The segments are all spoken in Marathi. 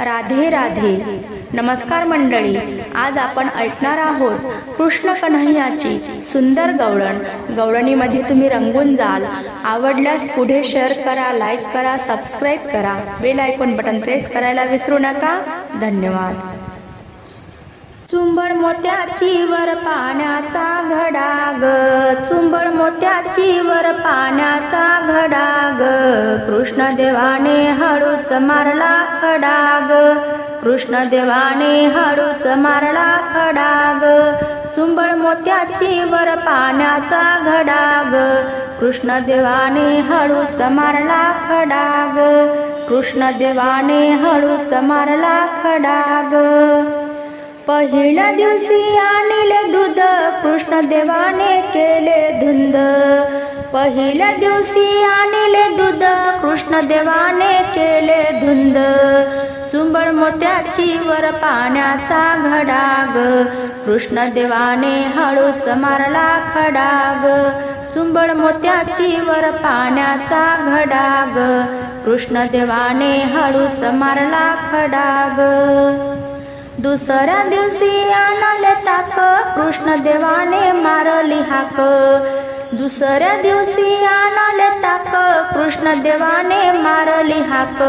राधे राधे. नमस्कार मंडळी आज आपण ऐकणार आहोत कृष्ण कन्हैयाची सुंदर गवळण. गवळणीमध्ये तुम्ही रंगून जाल. आवडल्यास पुढे शेअर करा लाईक करा सबस्क्राईब करा. बेल आयकॉन बटन प्रेस करायला विसरू नका. धन्यवाद. चुंबळ मोत्याची वर पाण्याचा घडाग. चुंबळ मोत्याची वर पाण्याचा घडाग. कृष्णदेवाने हळूच मारला खडाग. कृष्णदेवाने हळूच मारला खडाग. चुंबळ मोत्याची वर पाण्याचा घडाग. कृष्णदेवाने हळूच मारला खडाग. कृष्णदेवाने हळूच मारला खडाग. पहिल्या दिवशी आणले दूध कृष्णदेवाने केले धुंद. पहिल्या दिवशी आणले दूध कृष्णदेवाने केले धुंद. चुंबड मोत्याची वर पाण्याचा घडाग. कृष्णदेवाने हळूच मारला खडाग. चुंबड मोत्याची वर पाण्याचा घडाग. कृष्णदेवाने हळूच मारला खडाग. दुसऱ्या दिवशी आणले ताक कृष्णदेवाने मारली हाक. दुसऱ्या दिवशी आणले ताक कृष्णदेवाने मारली हाक.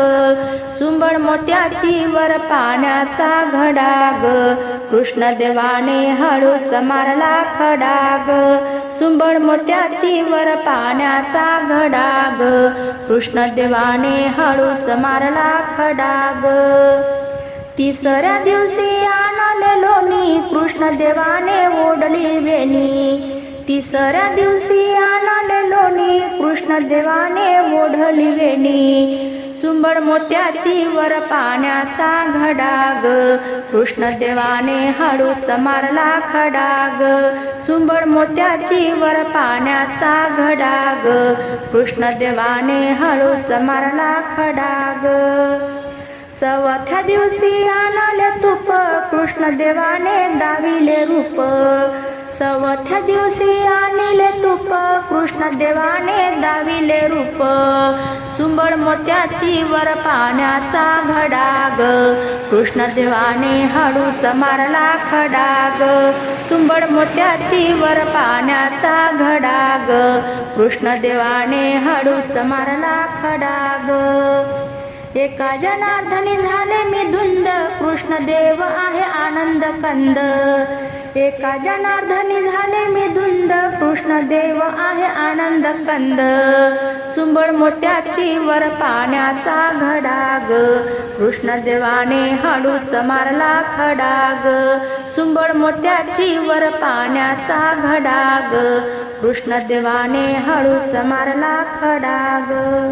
चुंबड मोत्याची वर पाण्याचा घडाग. कृष्णदेवाने हळूच मारला खडाग. चुंबड मोत्याची वर पाण्याचा घडाग. कृष्णदेवाने हळूच मारला खडाग. तिसऱ्या दिवशी आणले लोणी कृष्णदेवाने ओढली वेणी. तिसऱ्या दिवशी आणले लोणी कृष्णदेवाने ओढली वेणी. चुंबड मोत्याची वर पाण्याचा घडाग कृष्णदेवाने हळूच मारला खडाग. चुंबड मोत्याची वर पाण्याचा घडाग कृष्णदेवाने हळूच मारला खडाग. चौथ्या दिवशी आणले तूप. कृष्णदेवाने दाविले रूप. चौथ्या दिवशी आणले तूप. कृष्णदेवाने दाविले रूप. सुंबळ मोत्याची वर पाण्याचा घडाग. कृष्णदेवाने हळूच मारला खडाग. सुंबळ मोत्याची वर पाण्याचा घडाग. कृष्णदेवाने हळूच मारला खडाग. एका जनार्दनी झाले मी धुंद. कृष्णदेव आहे आनंद कंद. एका जनार्दनी झाले मी धुंद. कृष्णदेव आहे आनंद कंद. सुंबळ मोत्याची वर पाण्याचा घडाग. कृष्णदेवाने हळूच मारला खडाग. सुंबळ मोत्याची वर पाण्याचा घडाग. कृष्णदेवाने हळूच मारला खडाग.